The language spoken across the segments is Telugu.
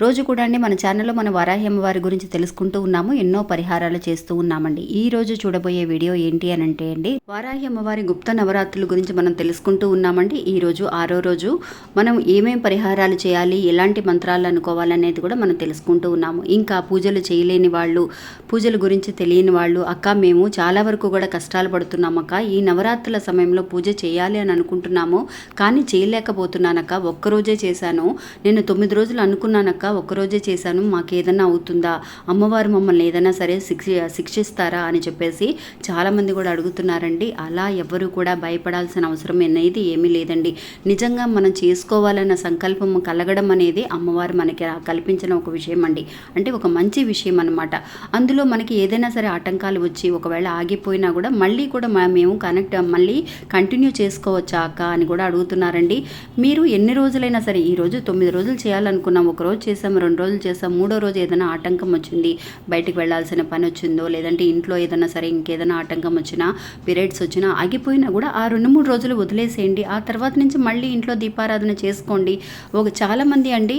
రోజు కూడా అండి మన ఛానల్లో మన వరాహి అమ్మవారి గురించి తెలుసుకుంటూ ఉన్నాము ఎన్నో పరిహారాలు చేస్తూ ఉన్నామండి. ఈ రోజు చూడబోయే వీడియో ఏంటి అని అంటే అండి వారాహి అమ్మవారి గుప్త నవరాత్రుల గురించి మనం తెలుసుకుంటూ ఉన్నామండి. ఈ రోజు ఆరో రోజు మనం ఏమేం పరిహారాలు చేయాలి ఎలాంటి మంత్రాలు అనుకోవాలనేది కూడా మనం తెలుసుకుంటూ ఉన్నాము. ఇంకా పూజలు చేయలేని వాళ్ళు పూజల గురించి తెలియని వాళ్ళు అక్క మేము చాలా వరకు కూడా కష్టాలు పడుతున్నాం అక్క. ఈ నవరాత్రుల సమయంలో పూజ చేయాలి అని అనుకుంటున్నాము కానీ చేయలేకపోతున్నానక్క. ఒక్కరోజే చేశాను. నేను తొమ్మిది రోజులు అనుకున్నానక్క. ఒక్కరోజే చేశాను. మాకు ఏదైనా అవుతుందా? అమ్మవారు మమ్మల్ని ఏదైనా సరే శిక్ష శిక్షిస్తారా అని చెప్పేసి చాలామంది కూడా అడుగుతున్నారండి. అలా ఎవరు కూడా భయపడాల్సిన అవసరం అనేది ఏమీ లేదండి. నిజంగా మనం చేసుకోవాలన్న సంకల్పం కలగడం అనేది అమ్మవారు మనకి కల్పించిన ఒక విషయం అండి అంటే ఒక మంచి విషయం అనమాట అందులో మనకి ఏదైనా సరే ఆటంకాలు వచ్చి ఒకవేళ ఆగిపోయినా కూడా మళ్ళీ కూడా మేము కనెక్ట్ మళ్ళీ కంటిన్యూ చేసుకోవచ్చా అక్క అని కూడా అడుగుతున్నారండి. మీరు ఎన్ని రోజులైనా సరే ఈరోజు తొమ్మిది రోజులు చేయాలనుకున్నాం ఒక రోజు చేసాం రెండు రోజులు చేసాం మూడో రోజు ఏదైనా ఆటంకం వచ్చింది బయటికి వెళ్ళాల్సిన పని వచ్చిందో లేదంటే ఇంట్లో ఏదైనా సరే ఇంకేదైనా ఆటంకం వచ్చినా పీరియడ్స్ వచ్చినా ఆగిపోయినా కూడా ఆ రెండు మూడు రోజులు వదిలేసేయండి. ఆ తర్వాత నుంచి మళ్ళీ ఇంట్లో దీపారాధన చేసుకోండి. ఒక చాలామంది అండి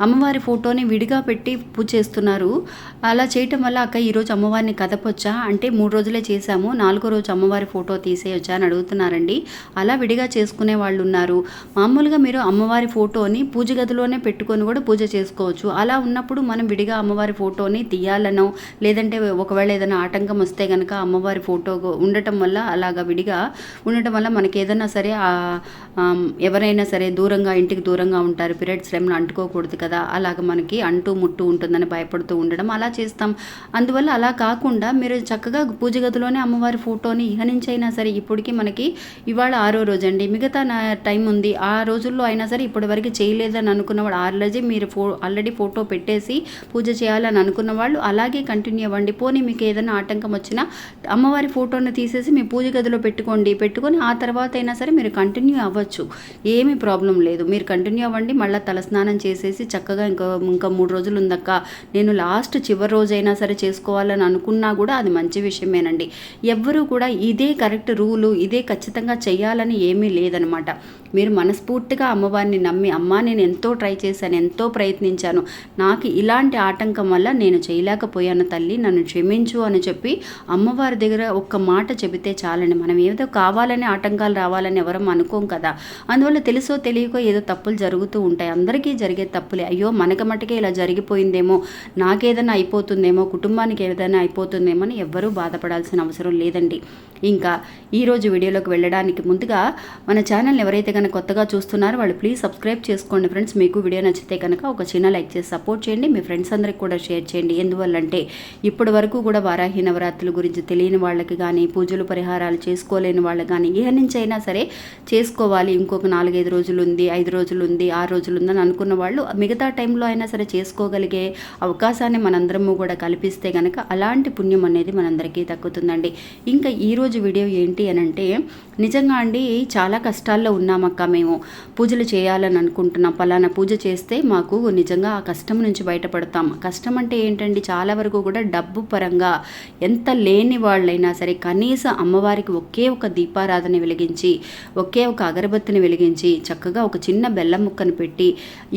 అమ్మవారి ఫోటోని విడిగా పెట్టి పూజ చేస్తున్నారు. అలా చేయటం వల్ల అక్క ఈరోజు అమ్మవారిని కదపొచ్చా? అంటే మూడు రోజులే చేశాము నాలుగో రోజు అమ్మవారి ఫోటో తీసేయొచ్చా? అని అడుగుతున్నారండి. అలా విడిగా చేసుకునే వాళ్ళు ఉన్నారు. మామూలుగా మీరు అమ్మవారి ఫోటోని పూజ గదిలోనే పెట్టుకొని కూడా పూజ చేసుకోవచ్చు. అలా ఉన్నప్పుడు మనం విడిగా అమ్మవారి ఫోటోని తీయాలనో లేదంటే ఒకవేళ ఏదైనా ఆటంకం వస్తే కనుక అమ్మవారి ఫోటో ఉండటం వల్ల అలాగా విడిగా ఉండటం వల్ల మనకి ఏదైనా సరే ఎవరైనా సరే దూరంగా ఇంటికి దూరంగా ఉంటారు. పీరియడ్స్ టైంలో అంటుకోకూడదు కదా. అలాగ మనకి అంటూ ముట్టు ఉంటుందని భయపడుతూ ఉండడం అలా చేస్తాం. అందువల్ల అలా కాకుండా మీరు చక్కగా పూజ గదిలోనే అమ్మవారి ఫోటోని ఇహ నుంచి అయినా సరే ఇప్పటికీ మనకి ఇవాళ ఆరో రోజు అండి మిగతా నా టైం ఉంది. ఆ రోజుల్లో అయినా సరే ఇప్పటి వరకు చేయలేదని అనుకున్నవాడు ఆ రోజే మీరు ఫో ఆల్రెడీ ఫోటో పెట్టేసి పూజ చేయాలని అనుకున్న వాళ్ళు అలాగే కంటిన్యూ అవ్వండి. పోనీ మీకు ఏదైనా ఆటంకం వచ్చినా అమ్మవారి ఫోటోని తీసేసి మీ పూజ గదిలో పెట్టుకోండి. పెట్టుకొని ఆ తర్వాత అయినా సరే మీరు కంటిన్యూ అవ్వచ్చు. ఏమీ ప్రాబ్లం లేదు. మీరు కంటిన్యూ అవ్వండి. మళ్ళీ తలస్నానం చేసేసి చక్కగా ఇంకా ఇంకా మూడు రోజులు ఉందక్క. నేను లాస్ట్ చివరి రోజైనా సరే చేసుకోవాలని అనుకున్నా కూడా అది మంచి విషయమేనండి. ఎవ్వరూ కూడా ఇదే కరెక్ట్ రూలు ఇదే ఖచ్చితంగా చేయాలని ఏమీ లేదనమాట. మీరు మనస్ఫూర్తిగా అమ్మవారిని నమ్మి అమ్మ నేను ఎంతో ట్రై చేశాను ఎంతో ప్రయత్నించాను నాకు ఇలాంటి ఆటంకం వల్ల నేను చేయలేకపోయాను తల్లి నన్ను క్షమించు అని చెప్పి అమ్మవారి దగ్గర ఒక్క మాట చెబితే చాలండి. మనం ఏదో కావాలని ఆటంకాలు రావాలని ఎవరం అనుకోం కదా. అందువల్ల తెలుసో తెలియకో ఏదో తప్పులు జరుగుతూ ఉంటాయి. అందరికీ జరిగే తప్పులే. అయ్యో మనకి మటుకే ఇలా జరిగిపోయిందేమో నాకేదైనా అయిపోతుందేమో కుటుంబానికి ఏదైనా అయిపోతుందేమో అని ఎవ్వరూ బాధపడాల్సిన అవసరం లేదండి. ఇంకా ఈరోజు వీడియోలోకి వెళ్ళడానికి ముందుగా మన ఛానల్ ఎవరైతే కనుక కొత్తగా చూస్తున్నారో వాళ్ళు ప్లీజ్ సబ్స్క్రైబ్ చేసుకోండి ఫ్రెండ్స్. మీకు వీడియో నచ్చితే కనుక ఒక చిన్న లైక్ చేసి సపోర్ట్ చేయండి. మీ ఫ్రెండ్స్ అందరికి కూడా షేర్ చేయండి. ఎందువల్లంటే ఇప్పటి వరకు కూడా వారాహి నవరాత్రుల గురించి తెలియని వాళ్ళకి కానీ పూజలు పరిహారాలు చేసుకోలేని వాళ్ళకి కానీ ఏ నుంచి అయినా సరే చేసుకోవాలి. ఇంకొక నాలుగైదు రోజులు ఉంది ఐదు రోజులు ఉంది ఆరు రోజులు ఉందని అనుకున్న వాళ్ళు మిగతా టైంలో అయినా సరే చేసుకోగలిగే అవకాశాన్ని మనందరము కూడా కల్పిస్తే కనుక అలాంటి పుణ్యం అనేది మనందరికీ దక్కుతుందండి. ఇంకా ఈరోజు వీడియో ఏంటి అని అంటే నిజంగా అండి చాలా కష్టాల్లో ఉన్నామక్క మేము. పూజలు చేయాలని అనుకుంటున్నాం. పలానా పూజ చేస్తే మాకు నిజ నిజంగా ఆ కష్టం నుంచి బయటపడతాం. కష్టం అంటే ఏంటండి? చాలా వరకు కూడా డబ్బు పరంగా ఎంత లేని వాళ్ళైనా సరే కనీసం అమ్మవారికి ఒకే ఒక దీపారాధన వెలిగించి ఒకే ఒక అగరబత్తిని వెలిగించి చక్కగా ఒక చిన్న బెల్లం ముక్కను పెట్టి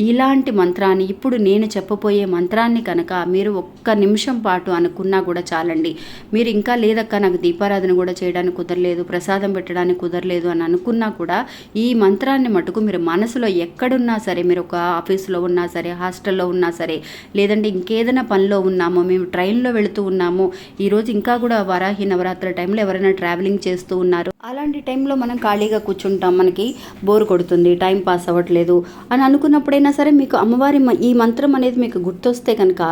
ఇలాంటి మంత్రాన్ని ఇప్పుడు నేను చెప్పబోయే మంత్రాన్ని కనుక మీరు ఒక్క నిమిషం పాటు అనుకున్నా కూడా చాలండి. మీరు ఇంకా లేదక్క నాకు దీపారాధన కూడా చేయడానికి కుదరలేదు ప్రసాదం పెట్టడానికి కుదరలేదు అని అనుకున్నా కూడా ఈ మంత్రాన్ని మటుకు మీరు మనసులో ఎక్కడున్నా సరే మీరు ఒక ఆఫీసులో ఉన్నా సరే హాస్టల్లో ఉన్నా సరే లేదంటే ఇంకేదైనా పనిలో ఉన్నామో మేము ట్రైన్లో వెళుతూ ఉన్నాము ఈరోజు ఇంకా కూడా వరాహి నవరాత్రుల టైంలో ఎవరైనా ట్రావెలింగ్ చేస్తూ ఉన్నారు. అలాంటి టైంలో మనం ఖాళీగా కూర్చుంటాం మనకి బోర్ కొడుతుంది టైం పాస్ అవ్వట్లేదు అని అనుకున్నప్పుడైనా సరే మీకు అమ్మవారి మ- ఈ మంత్రం అనేది మీకు గుర్తొస్తే కనుక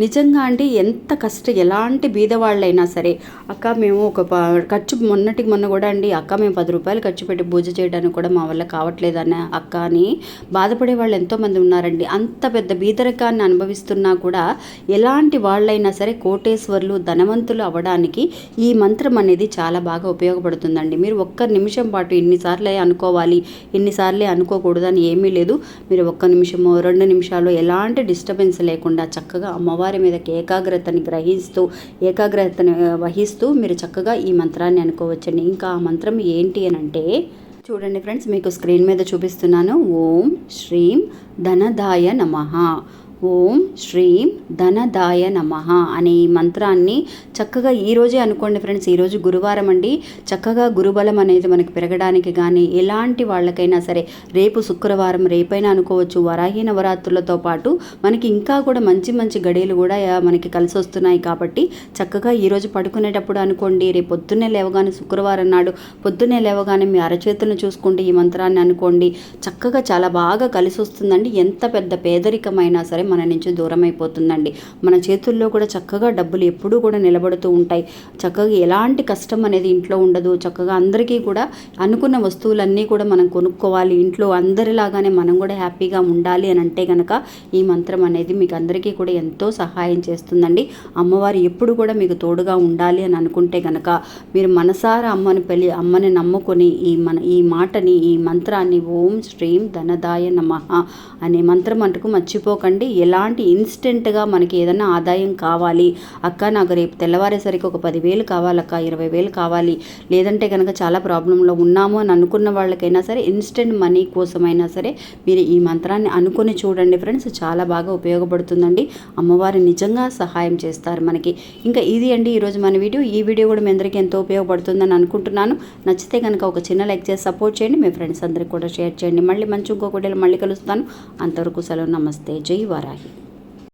నిజంగా అంటే ఎంత కష్టం ఎలాంటి బీదవాళ్ళైనా సరే అక్క మేము ఒక ఖర్చు మొన్నటికి మొన్న కూడా అండి అక్క మేము పది రూపాయలు ఖర్చు పెట్టి పూజ చేయడానికి కూడా మా వల్ల కావట్లేదు అక్క అని బాధపడే వాళ్ళు ఎంతోమంది ఉన్నారండి. అంత పెద్ద బీదరికాన్ని అనుభవిస్తున్నా కూడా ఎలాంటి వాళ్ళైనా సరే కోటేశ్వర్లు ధనవంతులు అవ్వడానికి ఈ మంత్రం అనేది చాలా బాగా ఉపయోగపడుతుందండి. మీరు ఒక్క నిమిషం పాటు ఎన్నిసార్లే అనుకోవాలి ఎన్నిసార్లే అనుకోకూడదని ఏమీ లేదు. మీరు ఒక్క నిమిషమో రెండు నిమిషాలు ఎలాంటి డిస్టర్బెన్స్ లేకుండా చక్కగా అమ్మవారి మీదకి ఏకాగ్రతని గ్రహిస్తూ ఏకాగ్రతని వహిస్తూ మీరు చక్కగా ఈ మంత్రాన్ని అనుకోవచ్చండి. ఇంకా ఆ మంత్రం ఏంటి అని అంటే చూడండి ఫ్రెండ్స్ మీకు స్క్రీన్ మీద చూపిస్తున్నాను. ఓం శ్రీం ధనదాయ నమః. ఓం శ్రీం ధనదాయ నమ అనే ఈ మంత్రాన్ని చక్కగా ఈరోజే అనుకోండి ఫ్రెండ్స్ ఈరోజు గురువారం అండి. చక్కగా గురుబలం అనేది మనకి పెరగడానికి కానీ ఎలాంటి వాళ్ళకైనా సరే రేపు శుక్రవారం రేపైనా అనుకోవచ్చు వరాహి నవరాత్రులతో పాటు మనకి ఇంకా కూడా మంచి మంచి గడియలు కూడా మనకి కలిసి వస్తున్నాయి కాబట్టి చక్కగా ఈరోజు పడుకునేటప్పుడు అనుకోండి రేపు పొద్దున్నే లేవగానే శుక్రవారం నాడు పొద్దున్నే లేవగానే మీ అరచేతులను చూసుకుంటే ఈ మంత్రాన్ని అనుకోండి చక్కగా చాలా బాగా కలిసి వస్తుందండి. ఎంత పెద్ద పేదరికమైనా సరే మన నుంచి దూరం అయిపోతుందండి మన చేతుల్లో కూడా చక్కగా డబ్బులు ఎప్పుడూ కూడా నిలబడుతూ ఉంటాయి. చక్కగా ఎలాంటి కష్టం అనేది ఇంట్లో ఉండదు. చక్కగా అందరికీ కూడా అనుకున్న వస్తువులన్నీ కూడా మనం కొనుక్కోవాలి. ఇంట్లో అందరిలాగానే మనం కూడా హ్యాపీగా ఉండాలి అని అంటే కనుక ఈ మంత్రం అనేది మీకు అందరికీ కూడా ఎంతో సహాయం చేస్తుందండి. అమ్మవారు ఎప్పుడు కూడా మీకు తోడుగా ఉండాలి అని అనుకుంటే కనుక మీరు మనసారా అమ్మని పెళ్ళి అమ్మని నమ్ముకొని ఈ మన ఈ మాటని ఈ మంత్రాన్ని ఓం శ్రీం ధనదాయ నమ అనే మంత్రం అంటకు మర్చిపోకండి. ఎలాంటి ఇన్స్టెంట్గా మనకి ఏదైనా ఆదాయం కావాలి? అక్క నాకు రేపు తెల్లవారేసరికి ఒక పదివేలు కావాలక్క ఇరవై వేలు కావాలి. లేదంటే కనుక చాలా ప్రాబ్లంలో ఉన్నాము అని అనుకున్న వాళ్ళకైనా సరే ఇన్స్టెంట్ మనీ కోసమైనా సరే మీరు ఈ మంత్రాన్ని అనుకుని చూడండి ఫ్రెండ్స్. చాలా బాగా ఉపయోగపడుతుందండి. అమ్మవారు నిజంగా సహాయం చేస్తారు మనకి. ఇంకా ఇది అండి ఈరోజు మన వీడియో. ఈ వీడియో కూడా మీ అందరికీ ఎంతో ఉపయోగపడుతుందని అనుకుంటున్నాను. నచ్చితే కనుక ఒక చిన్న లైక్ చేసి సపోర్ట్ చేయండి. మీ ఫ్రెండ్స్ అందరికి కూడా షేర్ చేయండి. మళ్ళీ మంచి ఇంకొకటి మళ్ళీ కలుస్తాను. అంతవరకు సెలవు. నమస్తే. జై వారాహి